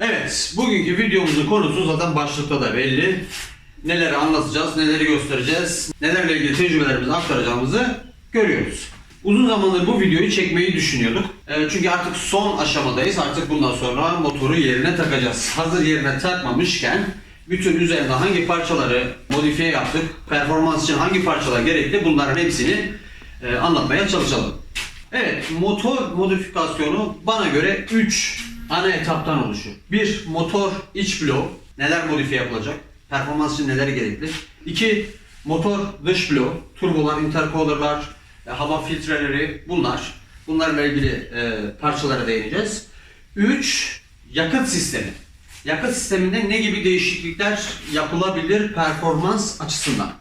Evet, bugünkü videomuzun konusu zaten başlıkta da belli. Neleri anlatacağız, neleri göstereceğiz, nelerle ilgili tecrübelerimizi aktaracağımızı görüyoruz. Uzun zamandır bu videoyu çekmeyi düşünüyorduk. Ee, çünkü artık son aşamadayız. Artık bundan sonra motoru yerine takacağız. Hazır yerine takmamışken bütün üzerinde hangi parçaları modifiye yaptık, performans için hangi parçalar gerekli bunların hepsini e, anlatmaya çalışalım. Evet, motor modifikasyonu bana göre 3 ana etaptan oluşuyor. Bir, motor iç blok. Neler modifiye yapılacak? Performans için neler gerekli? İki, motor dış blok. Turbolar, intercoolerlar, e, hava filtreleri bunlar. Bunlarla ilgili e, parçalara değineceğiz. Üç, yakıt sistemi. Yakıt sisteminde ne gibi değişiklikler yapılabilir performans açısından?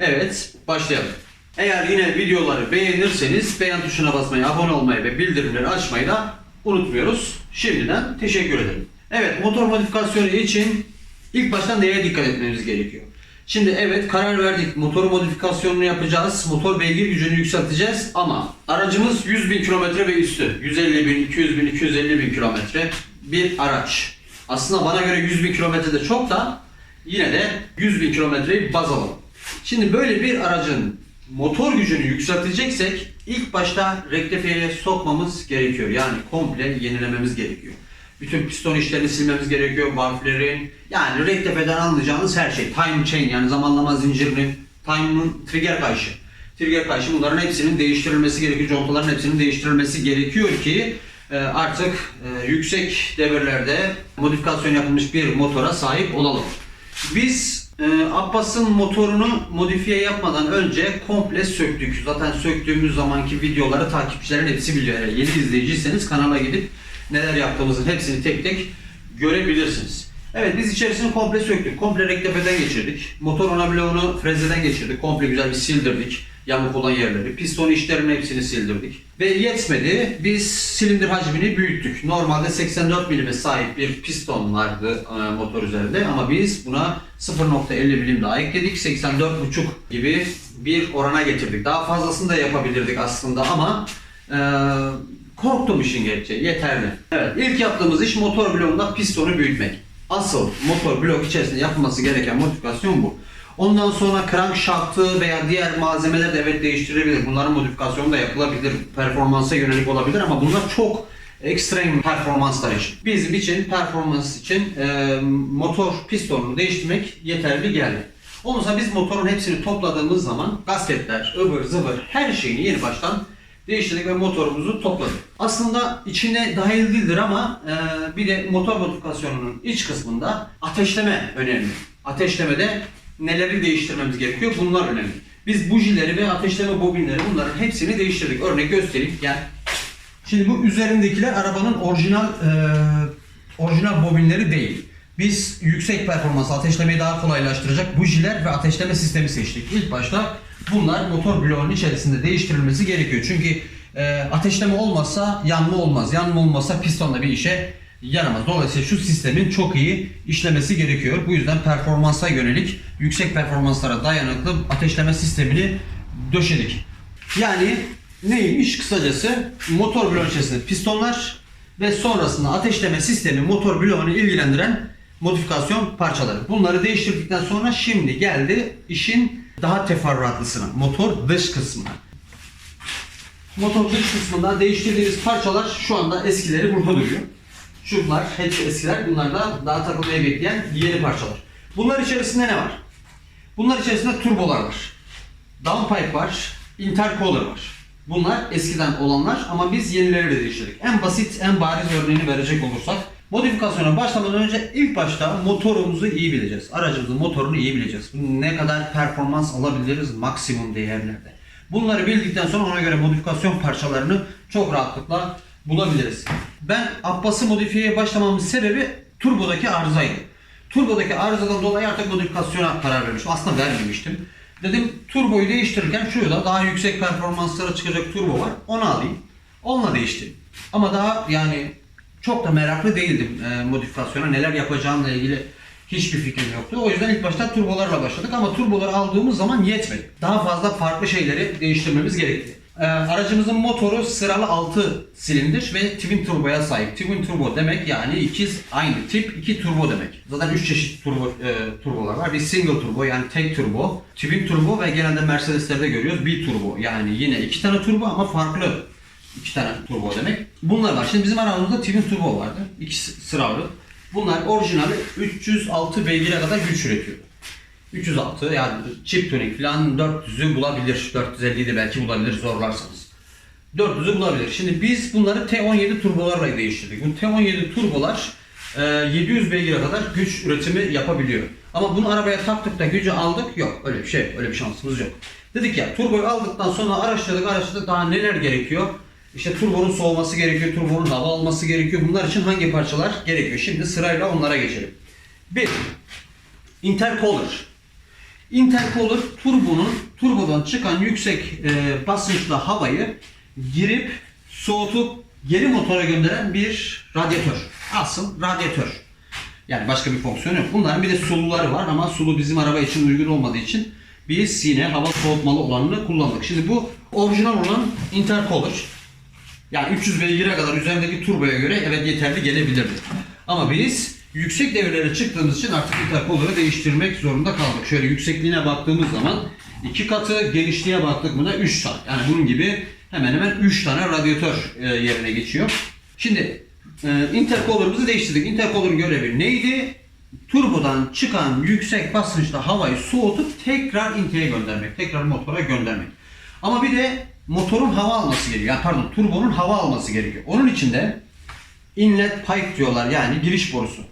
Evet, başlayalım. Eğer yine videoları beğenirseniz beğen tuşuna basmayı, abone olmayı ve bildirimleri açmayı da unutmuyoruz. Şimdiden teşekkür ederim. Evet, motor modifikasyonu için ilk baştan neye dikkat etmemiz gerekiyor? Şimdi evet karar verdik. Motor modifikasyonunu yapacağız. Motor beygir gücünü yükselteceğiz ama aracımız 100 bin kilometre ve üstü. 150 bin, 200 bin, 250 bin kilometre bir araç. Aslında bana göre 100 bin kilometre de çok da yine de 100 bin kilometreyi baz alalım. Şimdi böyle bir aracın motor gücünü yükselteceksek ilk başta rektifiyeye sokmamız gerekiyor. Yani komple yenilememiz gerekiyor. Bütün piston işlerini silmemiz gerekiyor. Valflerin yani rektifeden anlayacağınız her şey. Time chain yani zamanlama zincirini, time'ın trigger kayışı. Trigger kayışı bunların hepsinin değiştirilmesi gerekiyor. Contaların hepsinin değiştirilmesi gerekiyor ki e, artık e, yüksek devirlerde modifikasyon yapılmış bir motora sahip olalım. Biz e, Abbas'ın motorunu modifiye yapmadan önce komple söktük. Zaten söktüğümüz zamanki videoları takipçilerin hepsi biliyor. Eğer yeni izleyiciyseniz kanala gidip neler yaptığımızın hepsini tek tek görebilirsiniz. Evet biz içerisini komple söktük. Komple rektifeden geçirdik. Motor ana bloğunu frezeden geçirdik. Komple güzel bir sildirdik. Yamuk olan yerleri. Piston işlerinin hepsini sildirdik. Ve yetmedi. Biz silindir hacmini büyüttük. Normalde 84 milime sahip bir piston vardı e, motor üzerinde ama biz buna 0.50 milim daha ekledik. 84.5 gibi bir orana getirdik. Daha fazlasını da yapabilirdik aslında ama e, korktum işin gerçeği. Yeterli. Evet ilk yaptığımız iş motor bloğunda pistonu büyütmek. Asıl motor blok içerisinde yapılması gereken modifikasyon bu. Ondan sonra crankshaft'ı veya diğer malzemeler de evet değiştirilebilir. Bunların modifikasyonu da yapılabilir. Performansa yönelik olabilir ama bunlar çok ekstrem performanslar için. Bizim için performans için e, motor pistonunu değiştirmek yeterli geldi. Ondan sonra biz motorun hepsini topladığımız zaman gasketler, ıvır zıvır her şeyini yeni baştan değiştirdik ve motorumuzu topladık. Aslında içine dahil değildir ama e, bir de motor modifikasyonunun iç kısmında ateşleme önemli. Ateşlemede neleri değiştirmemiz gerekiyor bunlar önemli. Biz bujileri ve ateşleme bobinleri bunların hepsini değiştirdik. Örnek göstereyim. Gel. Şimdi bu üzerindekiler arabanın orijinal e, orijinal bobinleri değil. Biz yüksek performans ateşlemeyi daha kolaylaştıracak bujiler ve ateşleme sistemi seçtik. İlk başta bunlar motor bloğunun içerisinde değiştirilmesi gerekiyor. Çünkü e, ateşleme olmazsa yanma olmaz. Yanma olmazsa pistonla bir işe yaramaz. Dolayısıyla şu sistemin çok iyi işlemesi gerekiyor. Bu yüzden performansa yönelik yüksek performanslara dayanıklı ateşleme sistemini döşedik. Yani neymiş kısacası motor bloğun pistonlar ve sonrasında ateşleme sistemi motor bloğunu ilgilendiren modifikasyon parçaları. Bunları değiştirdikten sonra şimdi geldi işin daha teferruatlısına. Motor dış kısmına. Motor dış kısmında değiştirdiğimiz parçalar şu anda eskileri burada duruyor. Şunlar hepsi eskiler. Bunlar da daha takılmaya bekleyen yeni parçalar. Bunlar içerisinde ne var? Bunlar içerisinde turbolar var. Downpipe var. Intercooler var. Bunlar eskiden olanlar ama biz yenileri de değiştirdik. En basit, en bariz örneğini verecek olursak modifikasyona başlamadan önce ilk başta motorumuzu iyi bileceğiz. Aracımızın motorunu iyi bileceğiz. Ne kadar performans alabiliriz maksimum değerlerde. Bunları bildikten sonra ona göre modifikasyon parçalarını çok rahatlıkla bulabiliriz. Ben Abbas'ı modifiyeye başlamamın sebebi turbodaki arızaydı. Turbodaki arızadan dolayı artık modifikasyona karar vermiştim. Aslında vermemiştim. Dedim turboyu değiştirirken şurada daha yüksek performanslara çıkacak turbo var. Onu alayım. Onunla değiştirdim. Ama daha yani çok da meraklı değildim e, modifikasyona. Neler yapacağımla ilgili hiçbir fikrim yoktu. O yüzden ilk başta turbolarla başladık ama turboları aldığımız zaman yetmedi. Daha fazla farklı şeyleri değiştirmemiz gerekti. Ee, aracımızın motoru sıralı 6 silindir ve twin turboya sahip. Twin turbo demek yani ikiz aynı tip iki turbo demek. Zaten 3 çeşit turbo e, turbolar var. Bir single turbo yani tek turbo, twin turbo ve genelde Mercedes'lerde görüyoruz bir turbo. Yani yine iki tane turbo ama farklı iki tane turbo demek. Bunlar var. Şimdi bizim arabamızda twin turbo vardı. İkisi sıralı. Bunlar orijinali 306 beygire kadar güç üretiyor. 306 yani chip tuning falan 400'ü bulabilir. 450'yi de belki bulabilir zorlarsanız. 400'ü bulabilir. Şimdi biz bunları T17 turbolarla değiştirdik. Bu T17 turbolar e, 700 beygire kadar güç üretimi yapabiliyor. Ama bunu arabaya taktık da gücü aldık yok. Öyle bir şey. Öyle bir şansımız yok. Dedik ya turboyu aldıktan sonra araştırdık araştırdık daha neler gerekiyor? İşte turbonun soğuması gerekiyor, turbonun hava alması gerekiyor. Bunlar için hangi parçalar gerekiyor? Şimdi sırayla onlara geçelim. 1. Intercooler. Intercooler turbonun turbodan çıkan yüksek e, basınçlı havayı girip soğutup geri motora gönderen bir radyatör. Asıl radyatör. Yani başka bir fonksiyon yok. Bunların bir de suluları var ama sulu bizim araba için uygun olmadığı için biz yine hava soğutmalı olanını kullandık. Şimdi bu orijinal olan intercooler. Yani 300 beygire kadar üzerindeki turboya göre evet yeterli gelebilirdi. Ama biz yüksek devirlere çıktığımız için artık intercooler'ı değiştirmek zorunda kaldık. Şöyle yüksekliğine baktığımız zaman iki katı, genişliğe baktık mı da 3 tane. Yani bunun gibi hemen hemen 3 tane radyatör e, yerine geçiyor. Şimdi e, intercooler'ımızı değiştirdik. Intercooler'ın görevi neydi? Turbodan çıkan yüksek basınçta havayı soğutup tekrar inteye göndermek, tekrar motora göndermek. Ama bir de motorun hava alması gerekiyor. Yani pardon, turbonun hava alması gerekiyor. Onun için de inlet pipe diyorlar yani giriş borusu.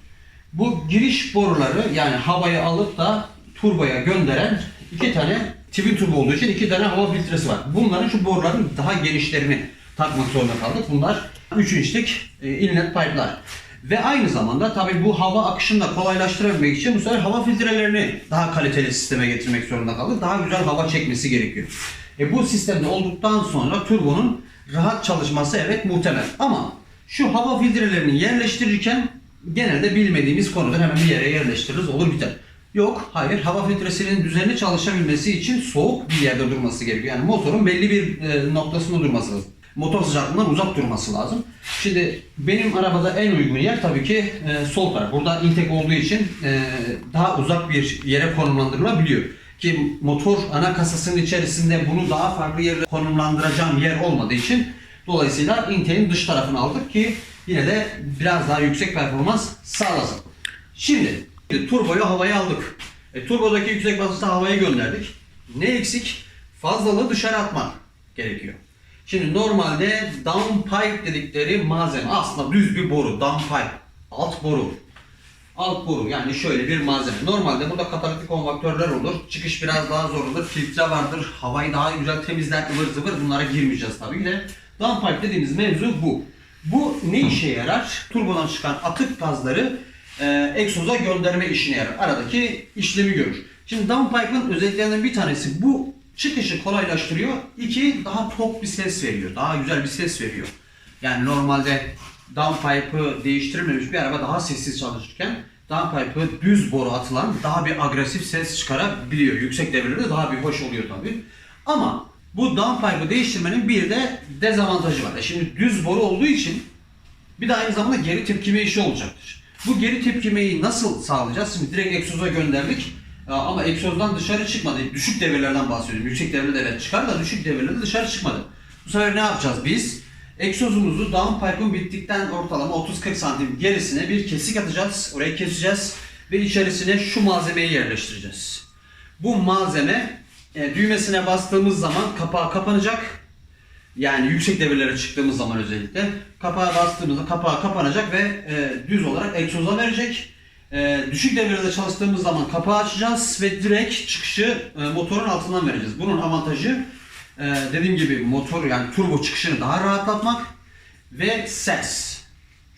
Bu giriş boruları yani havayı alıp da turboya gönderen iki tane twin turbo olduğu için iki tane hava filtresi var. Bunların şu boruların daha genişlerini takmak zorunda kaldık. Bunlar 3 inçlik e, inlet pipe'lar. Ve aynı zamanda tabii bu hava akışını da kolaylaştırabilmek için bu sefer hava filtrelerini daha kaliteli sisteme getirmek zorunda kaldık. Daha güzel hava çekmesi gerekiyor. E bu sistemde olduktan sonra turbonun rahat çalışması evet muhtemel. Ama şu hava filtrelerini yerleştirirken genelde bilmediğimiz konuda hemen bir yere yerleştiririz olur biter. Yok, hayır. Hava filtresinin düzenli çalışabilmesi için soğuk bir yerde durması gerekiyor. Yani motorun belli bir e, noktasında durması lazım. Motor sıcaklığından uzak durması lazım. Şimdi benim arabada en uygun yer tabii ki e, sol taraf. Burada intek olduğu için e, daha uzak bir yere konumlandırılabiliyor. Ki motor ana kasasının içerisinde bunu daha farklı yere konumlandıracağım yer olmadığı için dolayısıyla inteğin dış tarafını aldık ki yine de biraz daha yüksek performans sağlasın. Şimdi turboyu havaya aldık. E, turbodaki yüksek basınçta havayı gönderdik. Ne eksik? Fazlalığı dışarı atmak gerekiyor. Şimdi normalde downpipe dedikleri malzeme aslında düz bir boru, downpipe, alt boru. Alt boru yani şöyle bir malzeme. Normalde burada katalitik konvaktörler olur. Çıkış biraz daha zor olur. Filtre vardır. Havayı daha güzel temizler ıvır zıvır. Bunlara girmeyeceğiz tabii de. Downpipe dediğimiz mevzu bu. Bu ne işe yarar? Turbodan çıkan atık gazları e, egzoza gönderme işine yarar. Aradaki işlemi görür. Şimdi downpipe'ın özelliklerinden bir tanesi bu çıkışı kolaylaştırıyor. İki daha tok bir ses veriyor. Daha güzel bir ses veriyor. Yani normalde downpipe'ı değiştirilmemiş bir araba daha sessiz çalışırken downpipe'ı düz boru atılan daha bir agresif ses çıkarabiliyor. Yüksek devirlerde daha bir hoş oluyor tabii. Ama bu downpipe'ı değiştirmenin bir de dezavantajı var. E şimdi düz boru olduğu için bir de aynı zamanda geri tepkime işi olacaktır. Bu geri tepkimeyi nasıl sağlayacağız? Şimdi direkt egzoza gönderdik. Ee, Ama egzozdan dışarı çıkmadı. Düşük devirlerden bahsediyorum. Yüksek devirde evet çıkar da düşük devirlerde dışarı çıkmadı. Bu sefer ne yapacağız biz? Egzozumuzu downpipe'ın bittikten ortalama 30-40 santim gerisine bir kesik atacağız. Orayı keseceğiz ve içerisine şu malzemeyi yerleştireceğiz. Bu malzeme e, düğmesine bastığımız zaman kapağı kapanacak. Yani yüksek devirlere çıktığımız zaman özellikle kapağı bastığımızda kapağı kapanacak ve e, düz olarak egzoza verecek. E, düşük devirde çalıştığımız zaman kapağı açacağız ve direkt çıkışı e, motorun altından vereceğiz. Bunun avantajı e, dediğim gibi motor yani turbo çıkışını daha rahatlatmak ve ses.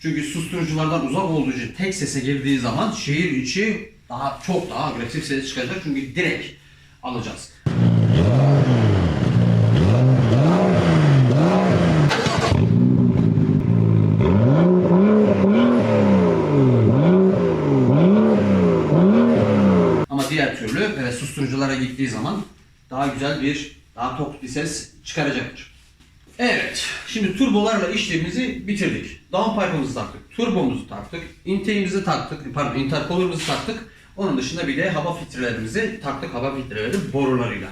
Çünkü susturuculardan uzak olduğu için tek sese girdiği zaman şehir içi daha çok daha agresif ses çıkacak çünkü direkt alacağız. Ama diğer türlü evet, susturuculara gittiği zaman daha güzel bir, daha tok bir ses çıkaracaktır. Evet, şimdi turbolarla işlemimizi bitirdik. Downpipe'ımızı taktık, turbomuzu taktık, intake'imizi taktık, pardon intercooler'ımızı taktık. Onun dışında bir de hava filtrelerimizi taktık, hava filtreleri borularıyla.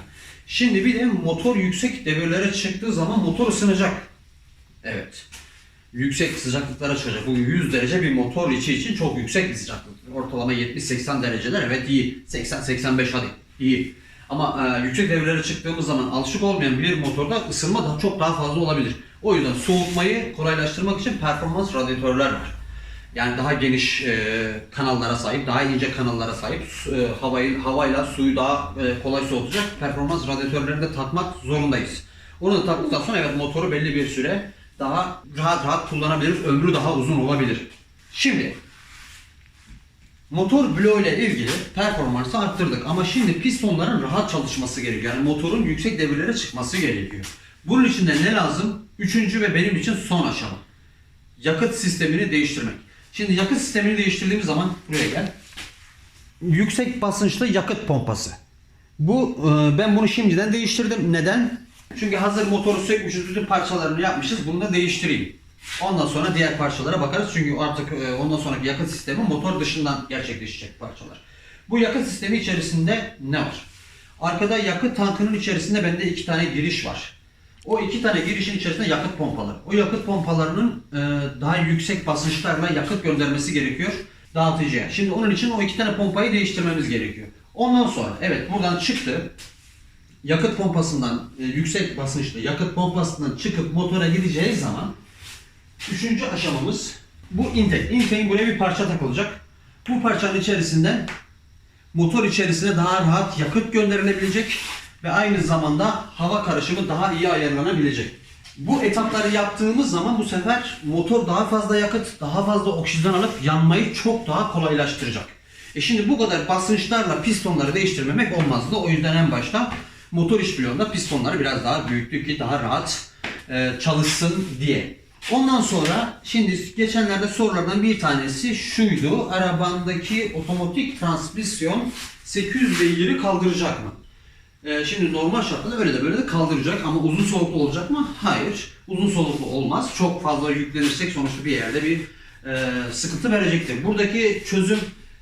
Şimdi bir de motor yüksek devirlere çıktığı zaman motor ısınacak. Evet. Yüksek sıcaklıklara çıkacak. Bu 100 derece bir motor içi için çok yüksek bir sıcaklık. Ortalama 70-80 dereceler evet iyi. 80-85 hadi iyi. Ama e, yüksek devirlere çıktığımız zaman alışık olmayan bir motorda ısınma daha çok daha fazla olabilir. O yüzden soğutmayı kolaylaştırmak için performans radyatörler var. Yani daha geniş e, kanallara sahip, daha ince kanallara sahip, e, havayı, havayla suyu daha e, kolay soğutacak performans radyatörlerini de takmak zorundayız. Onu da taktıktan sonra evet motoru belli bir süre daha rahat rahat kullanabiliriz, ömrü daha uzun olabilir. Şimdi Motor bloğu ile ilgili performansı arttırdık ama şimdi pistonların rahat çalışması gerekiyor. Yani motorun yüksek devirlere çıkması gerekiyor. Bunun için de ne lazım? Üçüncü ve benim için son aşama. Yakıt sistemini değiştirmek. Şimdi yakıt sistemini değiştirdiğimiz zaman buraya gel. Yüksek basınçlı yakıt pompası. Bu e, ben bunu şimdiden değiştirdim. Neden? Çünkü hazır motoru sökmüşüz, bütün parçalarını yapmışız. Bunu da değiştireyim. Ondan sonra diğer parçalara bakarız. Çünkü artık e, ondan sonraki yakıt sistemi motor dışından gerçekleşecek parçalar. Bu yakıt sistemi içerisinde ne var? Arkada yakıt tankının içerisinde bende iki tane giriş var. O iki tane girişin içerisinde yakıt pompaları. O yakıt pompalarının e, daha yüksek basınçlarla yakıt göndermesi gerekiyor dağıtıcıya. Şimdi onun için o iki tane pompayı değiştirmemiz gerekiyor. Ondan sonra evet buradan çıktı. Yakıt pompasından e, yüksek basınçlı yakıt pompasından çıkıp motora gideceği zaman Üçüncü aşamamız bu intake. Intake'in buraya bir parça takılacak. Bu parçanın içerisinden motor içerisine daha rahat yakıt gönderilebilecek ve aynı zamanda hava karışımı daha iyi ayarlanabilecek. Bu etapları yaptığımız zaman bu sefer motor daha fazla yakıt, daha fazla oksijen alıp yanmayı çok daha kolaylaştıracak. E şimdi bu kadar basınçlarla pistonları değiştirmemek olmazdı. O yüzden en başta motor iş bloğunda pistonları biraz daha büyüttük ki daha rahat e, çalışsın diye. Ondan sonra şimdi geçenlerde sorulardan bir tanesi şuydu. Arabandaki otomatik transmisyon 800 beygiri kaldıracak mı? Ee, şimdi normal şartlarda öyle de böyle de kaldıracak ama uzun soluklu olacak mı? Hayır. Uzun soluklu olmaz. Çok fazla yüklenirsek sonuçta bir yerde bir e, sıkıntı verecektir. Buradaki çözüm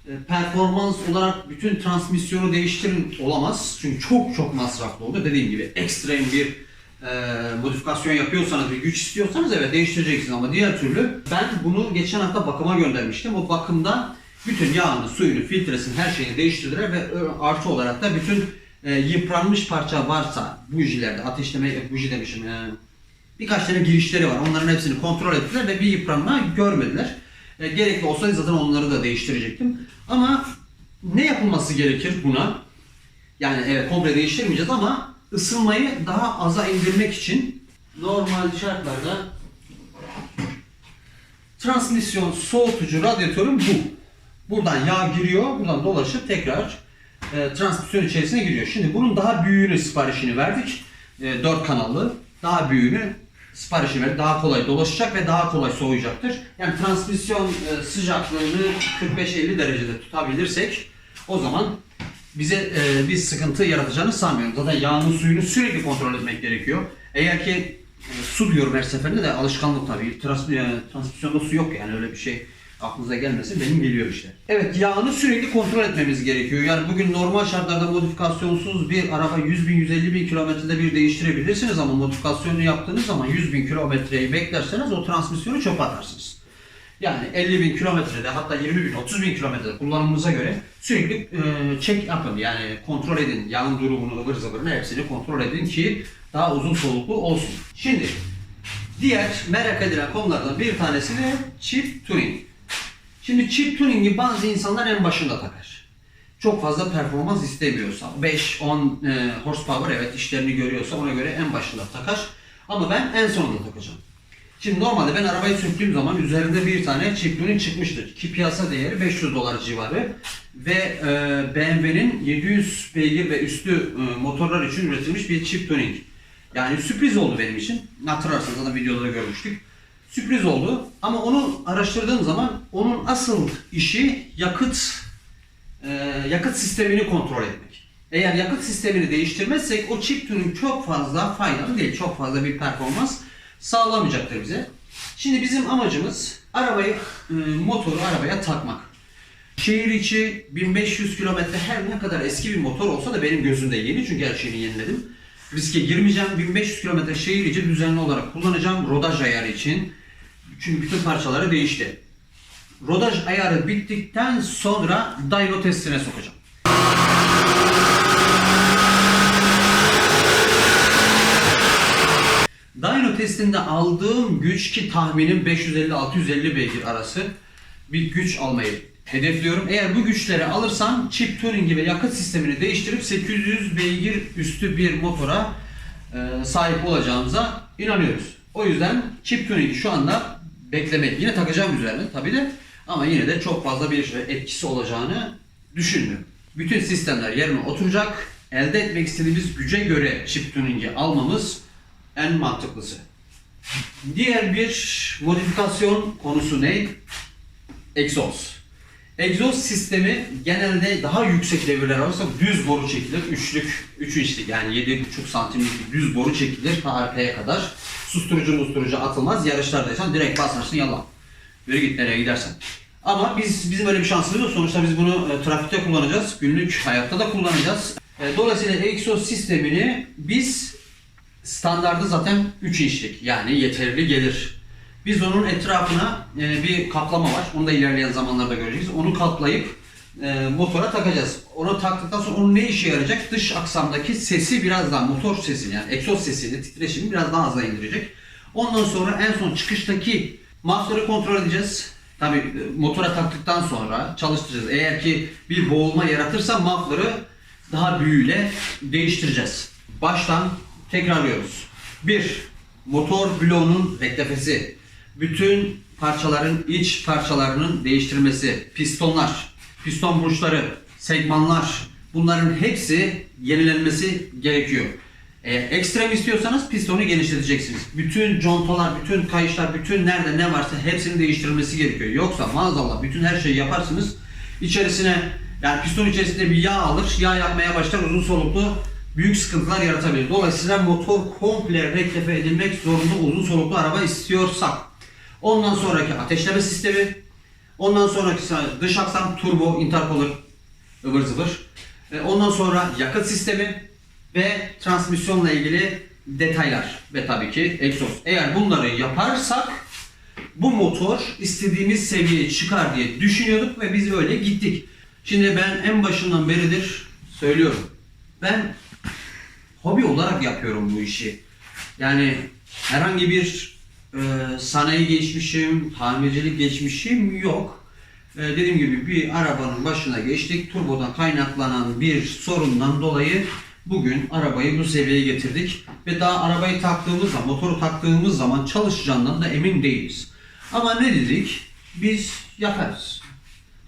e, performans olarak bütün transmisyonu değiştirin olamaz. Çünkü çok çok masraflı olur. Dediğim gibi ekstrem bir e, modifikasyon yapıyorsanız bir güç istiyorsanız evet değiştireceksiniz ama diğer türlü ben bunu geçen hafta bakıma göndermiştim. O bakımda bütün yağını, suyunu, filtresini, her şeyini değiştirdiler ve ö- artı olarak da bütün e, yıpranmış parça varsa bujilerde, ateşleme, e, buji demişim yani birkaç tane girişleri var. Onların hepsini kontrol ettiler ve bir yıpranma görmediler. E, gerekli olsaydı zaten onları da değiştirecektim. Ama ne yapılması gerekir buna? Yani evet komple değiştirmeyeceğiz ama ısınmayı daha aza indirmek için normal şartlarda transmisyon soğutucu radyatörüm bu. Buradan yağ giriyor, buradan dolaşıp tekrar e, transmisyon içerisine giriyor. Şimdi bunun daha büyüğünü siparişini verdik. E, 4 kanallı. Daha büyüğünü siparişini verdik. Daha kolay dolaşacak ve daha kolay soğuyacaktır. Yani transmisyon e, sıcaklığını 45-50 derecede tutabilirsek o zaman bize e, bir sıkıntı yaratacağını sanmıyorum. Zaten yağını suyunu sürekli kontrol etmek gerekiyor. Eğer ki e, su diyorum her seferinde de alışkanlık tabii. Trans, e, transmisyonda su yok yani öyle bir şey aklınıza gelmesin benim geliyor işte. Evet yağını sürekli kontrol etmemiz gerekiyor. Yani bugün normal şartlarda modifikasyonsuz bir araba 100 bin 150 bin kilometrede bir değiştirebilirsiniz ama modifikasyonu yaptığınız zaman 100 bin kilometreyi beklerseniz o transmisyonu çöpe atarsınız. Yani 50 bin kilometrede hatta 20 bin 30 bin kilometrede kullanımınıza göre sürekli e, check yapın yani kontrol edin. Yağın durumunu ıvır zıvırını hepsini kontrol edin ki daha uzun soluklu olsun. Şimdi diğer merak edilen konulardan bir tanesi de chip tuning. Şimdi chip tuning'i bazı insanlar en başında takar. Çok fazla performans istemiyorsa 5-10 e, horsepower evet işlerini görüyorsa ona göre en başında takar. Ama ben en sonunda takacağım. Şimdi normalde ben arabayı söktüğüm zaman üzerinde bir tane chip tuning çıkmıştır. Ki piyasa değeri 500 dolar civarı. Ve e, BMW'nin 700 beygir ve üstü e, motorlar için üretilmiş bir chip tuning. Yani sürpriz oldu benim için. Hatırlarsanız zaten videoda görmüştük. Sürpriz oldu ama onu araştırdığım zaman onun asıl işi yakıt e, yakıt sistemini kontrol etmek. Eğer yakıt sistemini değiştirmezsek o chip tuning çok fazla faydalı değil. Çok fazla bir performans sağlamayacaktır bize. Şimdi bizim amacımız arabayı, e, motoru arabaya takmak. Şehir içi 1500 kilometre her ne kadar eski bir motor olsa da benim gözümde yeni çünkü her şeyini yeniledim. Riske girmeyeceğim. 1500 kilometre şehir içi düzenli olarak kullanacağım rodaj ayarı için. Çünkü bütün parçaları değişti. Rodaj ayarı bittikten sonra dyno testine sokacağım. Dyno testinde aldığım güç ki tahminim 550-650 beygir arası bir güç almayı hedefliyorum. Eğer bu güçleri alırsam chip tuning ve yakıt sistemini değiştirip 800 beygir üstü bir motora e, sahip olacağımıza inanıyoruz. O yüzden chip tuning şu anda beklemek. Yine takacağım üzerine tabi de ama yine de çok fazla bir etkisi olacağını düşünmüyorum. Bütün sistemler yerine oturacak. Elde etmek istediğimiz güce göre chip tuning'i almamız en mantıklısı. Diğer bir modifikasyon konusu ne? Egzoz. Egzoz sistemi genelde daha yüksek devirler alırsa düz boru çekilir. Üçlük, üç inçlik yani 7,5 santimlik düz boru çekilir ta kadar. Susturucu musturucu atılmaz. Yarışlardaysan direkt basarsın yalan. Yürü git nereye gidersen. Ama biz bizim öyle bir şansımız yok. Sonuçta biz bunu e, trafikte kullanacağız. Günlük hayatta da kullanacağız. E, dolayısıyla egzoz sistemini biz standardı zaten 3 inçlik yani yeterli gelir. Biz onun etrafına e, bir kaplama var. Onu da ilerleyen zamanlarda göreceğiz. Onu kaplayıp e, motora takacağız. Onu taktıktan sonra onun ne işe yarayacak? Dış aksamdaki sesi biraz daha motor sesini yani egzoz sesini, titreşimi biraz daha aza indirecek. Ondan sonra en son çıkıştaki muffler'ı kontrol edeceğiz. Tabi motora taktıktan sonra çalıştıracağız. Eğer ki bir boğulma yaratırsa muffler'ı daha büyüyle değiştireceğiz. Baştan tekrarlıyoruz. 1. Motor bloğunun reklefesi. Bütün parçaların iç parçalarının değiştirilmesi. Pistonlar, piston burçları, segmanlar bunların hepsi yenilenmesi gerekiyor. Eğer ekstrem istiyorsanız pistonu genişleteceksiniz. Bütün contalar, bütün kayışlar, bütün nerede ne varsa hepsinin değiştirilmesi gerekiyor. Yoksa maazallah bütün her şeyi yaparsınız. İçerisine yani piston içerisinde bir yağ alır, yağ yapmaya başlar uzun soluklu büyük sıkıntılar yaratabilir. Dolayısıyla motor komple reklefe edilmek zorunda uzun soluklu araba istiyorsak. Ondan sonraki ateşleme sistemi, ondan sonraki dış aksam turbo, intercooler, ıvır zıvır. E, Ondan sonra yakıt sistemi ve transmisyonla ilgili detaylar ve tabii ki egzoz. Eğer bunları yaparsak bu motor istediğimiz seviyeye çıkar diye düşünüyorduk ve biz öyle gittik. Şimdi ben en başından beridir söylüyorum. Ben hobi olarak yapıyorum bu işi. Yani herhangi bir e, sanayi geçmişim, tamircilik geçmişim yok. E, dediğim gibi bir arabanın başına geçtik. Turbodan kaynaklanan bir sorundan dolayı bugün arabayı bu seviyeye getirdik. Ve daha arabayı taktığımız zaman, motoru taktığımız zaman çalışacağından da emin değiliz. Ama ne dedik? Biz yaparız.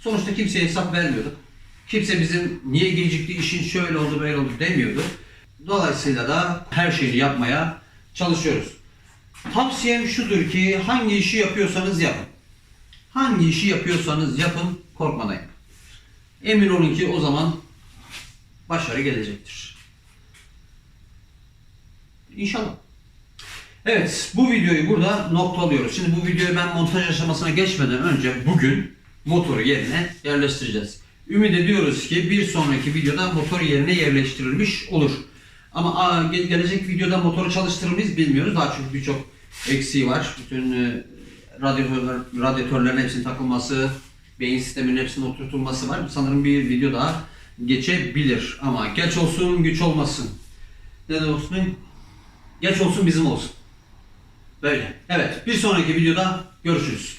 Sonuçta kimseye hesap vermiyorduk. Kimse bizim niye gecikti, işin şöyle oldu böyle oldu demiyordu. Dolayısıyla da her şeyi yapmaya çalışıyoruz. Tavsiyem şudur ki hangi işi yapıyorsanız yapın. Hangi işi yapıyorsanız yapın, korkmadan yapın. Emin olun ki o zaman başarı gelecektir. İnşallah. Evet, bu videoyu burada noktalıyoruz. Şimdi bu videoyu ben montaj aşamasına geçmeden önce bugün motoru yerine yerleştireceğiz. Ümit ediyoruz ki bir sonraki videoda motor yerine yerleştirilmiş olur. Ama gelecek videoda motoru çalıştırır mıyız bilmiyoruz. Daha çünkü birçok eksiği var. Bütün e, radyatörler, radyatörlerin hepsinin takılması, beyin sisteminin hepsinin oturtulması var. Sanırım bir video daha geçebilir. Ama geç olsun, güç olmasın. Ne de olsun? Geç olsun bizim olsun. Böyle. Evet. Bir sonraki videoda görüşürüz.